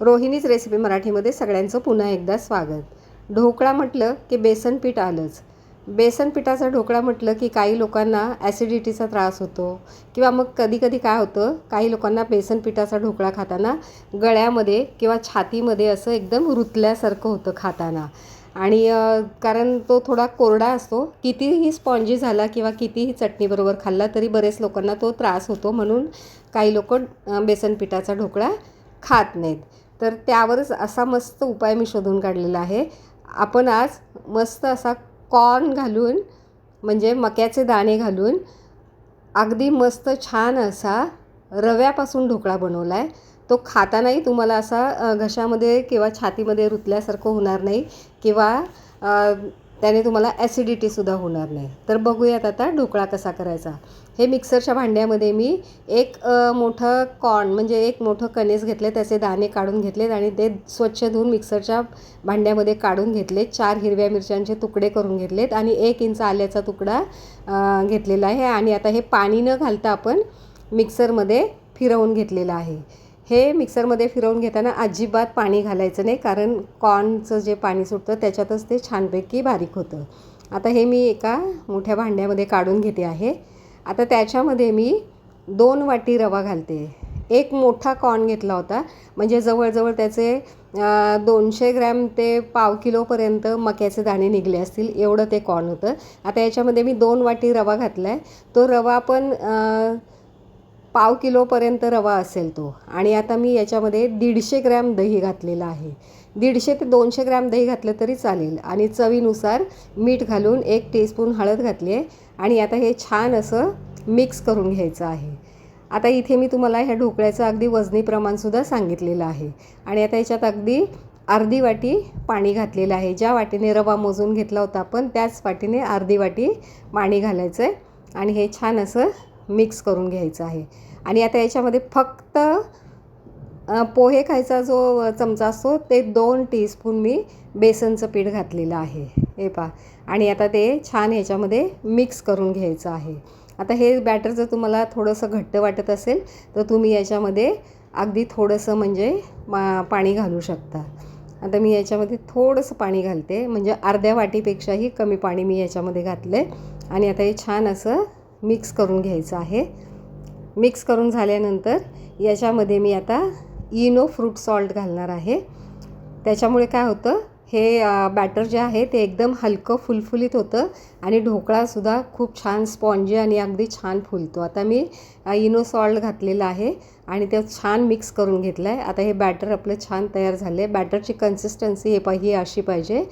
रोहिणीच recipe मराठीमध्ये सगळ्यांचं पुन्हा एकदा स्वागत. ढोकळा म्हटलं की बेसन पीठ आलंच. बेसन पिठाचा ढोकळा म्हटलं की काही लोकांना ॲसिडिटीचा त्रास होतो किंवा मग कधी कधी काय होतं काही लोकांना बेसन पिठाचा ढोकळा खाताना गळ्यामध्ये किंवा छातीमध्ये असं एकदम रुतल्यासारखं होतं खाताना. आणि कारण तो थोडा कोरडा असतो कितीही स्पॉन्जी झाला किंवा कितीही चटणीबरोबर खाल्ला तरी बरेच लोकांना तो त्रास होतो म्हणून काही लोक बेसन पिठाचा ढोकळा खात नाहीत. तर त्यावरच असा मस्त उपाय मी शोधून काढलेला आहे. आपण आज मस्त असा कॉर्न घालून म्हणजे मक्याचे दाणे घालून अगदी मस्त छान असा रव्यापासून ढोकळा बनवला आहे तो खातानाही तुम्हाला असा घशामध्ये किंवा छातीमध्ये रुतल्यासारखं होणार नाही किंवा त्याने तुम्हाला ॲसिडिटीसुद्धा होणार नाही. तर बघूयात आता ढोकळा कसा करायचा. हे मिक्सरच्या भांड्यामध्ये मी एक मोठं कॉर्न म्हणजे एक मोठं कणीस घेतले त्याचे दाणे काढून घेतलेत आणि ते स्वच्छ धुवून मिक्सरच्या भांड्यामध्ये काढून घेतले चार हिरव्या मिरच्यांचे तुकडे करून घेतलेत आणि एक इंच आल्याचा तुकडा घेतलेला आहे. आणि आता हे पाणी न घालता आपण मिक्सरमध्ये फिरवून घेतलेलं आहे. हे मिक्सरमध्ये फिरवून घेताना अजिबात पाणी घालायचं नाही कारण कॉर्नचं जे पाणी सुटतं त्याच्यातच ते छानपैकी बारीक होतं. आता हे मी एका मोठ्या भांड्यामध्ये काढून घेते आहे. आता त्याच्यामध्ये मी दोन वाटी रवा घालते. एक मोठा कॉर्न घेतला होता म्हणजे जवळजवळ त्याचे दोनशे ग्रॅम ते पाव किलोपर्यंत मक्याचे दाणे निघले असतील एवढं ते कॉर्न होतं. आता याच्यामध्ये मी दोन वाटी रवा घातला आहे तो रवा पण पाव किलोपर्यंत रवा असेल तो. आणि आता मी याच्यामध्ये दीडशे ग्रॅम दही घातलेलं आहे. दीडशे ते दोनशे ग्रॅम दही घातलं तरी चालेल. आणि चवीनुसार मीठ घालून एक टीस्पून हळद घातली आहे. आणि आता हे छान असं मिक्स करून घ्यायचं आहे. आता इथे मी तुम्हाला ह्या ढोकळ्याचं अगदी वजनी प्रमाणसुद्धा सांगितलेलं आहे. आणि आता याच्यात अगदी अर्धी वाटी पाणी घातलेलं आहे. ज्या वाटीने रवा मोजून घेतला होता आपण त्याच वाटीने अर्धी वाटी पाणी घालायचं आहे आणि हे छान असं मिक्स करून घ्यायचं आहे. आणि आता याच्यामध्ये फक्त पोहे खायचा जो चमचा असतो ते दोन टीस्पून मी बेसनचं पीठ घातलेलं आहे. हे पा आणि आता ते छान ह्याच्यामध्ये मिक्स करून घ्यायचं आहे. आता हे बॅटर जर तुम्हाला थोडंसं घट्ट वाटत असेल तर तुम्ही याच्यामध्ये अगदी थोडंसं म्हणजे मा पाणी घालू शकता. आता मी याच्यामध्ये थोडंसं पाणी घालते. म्हणजे अर्ध्या वाटीपेक्षाही कमी पाणी मी याच्यामध्ये घातलं आहे आणि आता हे छान असं मिक्स करून घ्यायचं आहे. मिक्स करून झाल्यानंतर याच्यामध्ये मी आता इनो फ्रूट सॉल्ट घालणार आहे. त्याच्यामुळे काय होतं हे बॅटर जे आहे ते एकदम हलकं फुलफुलीत होतं आणि ढोकळासुद्धा खूप छान स्पॉन्जी आणि अगदी छान फुलतो. आता मी इनो सॉल्ट घातलेलं आहे आणि ते छान मिक्स करून घेतलं आहे आता हे बॅटर आपलं छान तयार झालं आहे बॅटरची कन्सिस्टन्सी हे पाहि ही अशी पाहिजे.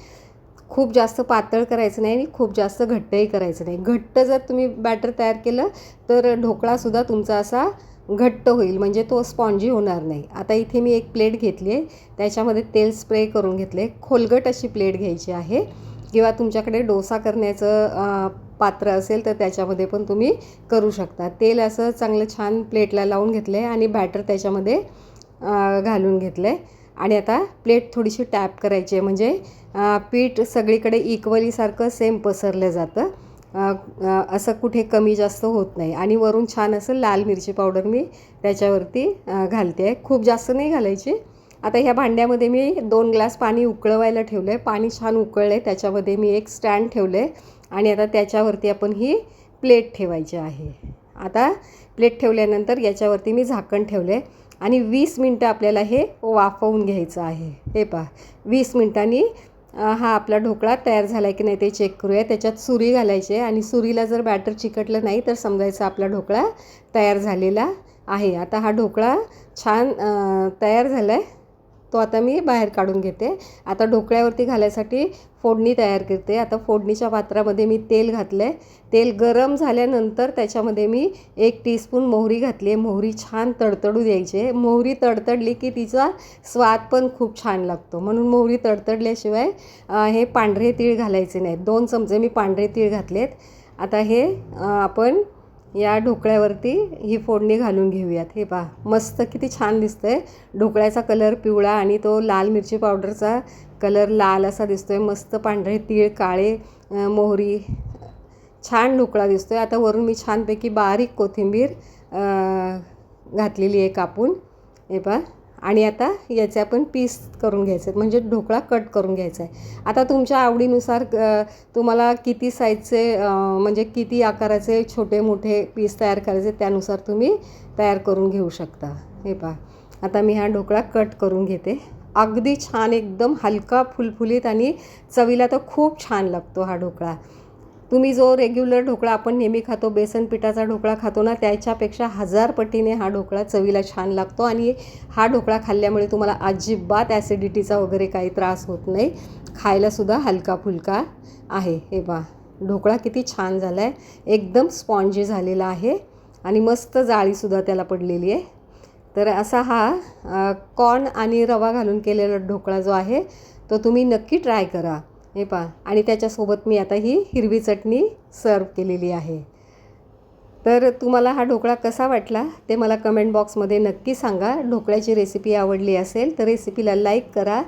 खूप जास्त पातळ करायचं नाही आणि खूप जास्त घट्टही करायचं नाही. घट्ट जर तुम्ही बॅटर तयार केलं तर ढोकळासुद्धा तुमचा असा घट्ट होईल. म्हणजे तो स्पॉन्जी होणार नाही. आता इथे मी एक प्लेट घेतली आहे. त्याच्यामध्ये तेल स्प्रे करून घेतले. खोलगट अशी प्लेट घ्यायची आहे. किंवा तुमच्याकडे डोसा करण्याचं पात्र असेल तर त्याच्यामध्ये पण तुम्ही करू शकता. तेल असं चांगलं छान प्लेटला लावून घेतलं आहे आणि बॅटर त्याच्यामध्ये घालून घेतलं आहे आणि आता प्लेट थोडीशी टॅप करायची आहे. म्हणजे पीठ सगळीकडे इक्वलीसारखं सेम पसरलं जातं. असं कुठे कमी जास्त होत नाही. आणि वरून छान असं लाल मिरची पावडर मी त्याच्यावरती घालते आहे. खूप जास्त नाही घालायची. आता ह्या भांड्यामध्ये मी दोन ग्लास पाणी उकळवायला ठेवलं आहे पाणी छान उकळलं आहे त्याच्यामध्ये मी एक स्टँड ठेवलं आहे आणि आता त्याच्यावरती आपण ही प्लेट ठेवायची आहे. आता प्लेट ठेवल्यानंतर याच्यावरती मी झाकण ठेवलं आहे आणि वीस मिनटं आपल्याला हे वाफवून घ्यायचं आहे. हे पहा वीस मिनटांनी हा आपला ढोकळा तयार झाला आहे की नाही ते चेक करूया. त्याच्यात सुरी घालायची आहे आणि सुरीला जर बॅटर चिकटलं नाही तर समजायचं आपला ढोकळा तयार झालेला आहे. आता हा ढोकळा छान तयार झाला आहे तो आता मी बाहेर काढून घेते. आता ढोकळ्यावरती घालायसाठी फोडणी तयार करते. आता फोडणीच्या पात्रामध्ये मी तेल घातलं आहे तेल गरम झाल्यानंतर त्याच्यामध्ये मी एक टीस्पून मोहरी घातली आहे. मोहरी छान तडतडू द्यायची आहे. मोहरी तडतडली की तिचा स्वाद पण खूप छान लागतो. म्हणून मोहरी तडतडल्याशिवाय हे पांढरे तीळ घालायचे नाहीत. दोन चमचे मी पांढरे तीळ घातलेत. आता हे आपण या ढोकळ्यावरती ही फोडणी घालून घेऊयात. हे पहा मस्त किती छान दिसतंय. ढोकळ्याचा कलर पिवळा आणि तो लाल मिरची पावडरचा कलर लाल असा दिसतोय. मस्त पांढरे तीळ काळे मोहरी छान ढोकळा दिसतोय. आता वरून मी छानपैकी बारीक कोथिंबीर घातलेली आहे कापून. हे पहा आणि आता याचे आपण पीस करून घ्यायचे आहेत. म्हणजे ढोकळा कट करून घ्यायचा आहे. आता तुमच्या आवडीनुसार तुम्हाला किती साईजचे म्हणजे किती आकाराचे छोटे मोठे पीस तयार करायचे त्यानुसार तुम्ही तयार करून घेऊ शकता. हे पहा. आता मी हा ढोकळा कट करून घेते. अगदी छान एकदम हलका फुलफुलीत आणि चवीला तर खूप छान लागतो हा ढोकळा. तुम्ही जो रेग्युलर ढोकळा आपण नेहमी खातो बेसन पिठाचा ढोकळा खातो ना त्याच्यापेक्षा हजार पटीने हा ढोकळा चवीला छान लागतो आणि हा ढोकळा खाल्ल्यामुळे तुम्हाला अजिबात ॲसिडिटीचा वगैरे काही त्रास होत नाही. खायलासुद्धा हलका फुलका आहे. हे बा ढोकळा किती छान झाला आहे एकदम स्पॉन्जी झालेला आहे आणि मस्त जाळीसुद्धा त्याला पडलेली आहे. तर असा हा कॉर्न आणि रवा घालून केलेला ढोकळा जो आहे तो तुम्ही नक्की ट्राय करा. हे पहा. आणि त्याच्यासोबत मी आता ही हिरवी चटणी सर्व केलेली आहे. तर तुम्हाला हा ढोकळा कसा वाटला ते मला कमेंट बॉक्समध्ये नक्की सांगा. ढोकळ्याची रेसिपी आवडली असेल तर रेसिपीला लाईक करा.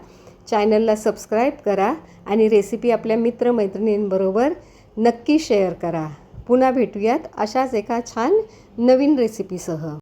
चॅनलला सबस्क्राईब करा. आणि रेसिपी आपल्या मित्रमैत्रिणींबरोबर नक्की शेअर करा. पुन्हा भेटूयात अशाच एका छान नवीन रेसिपीसह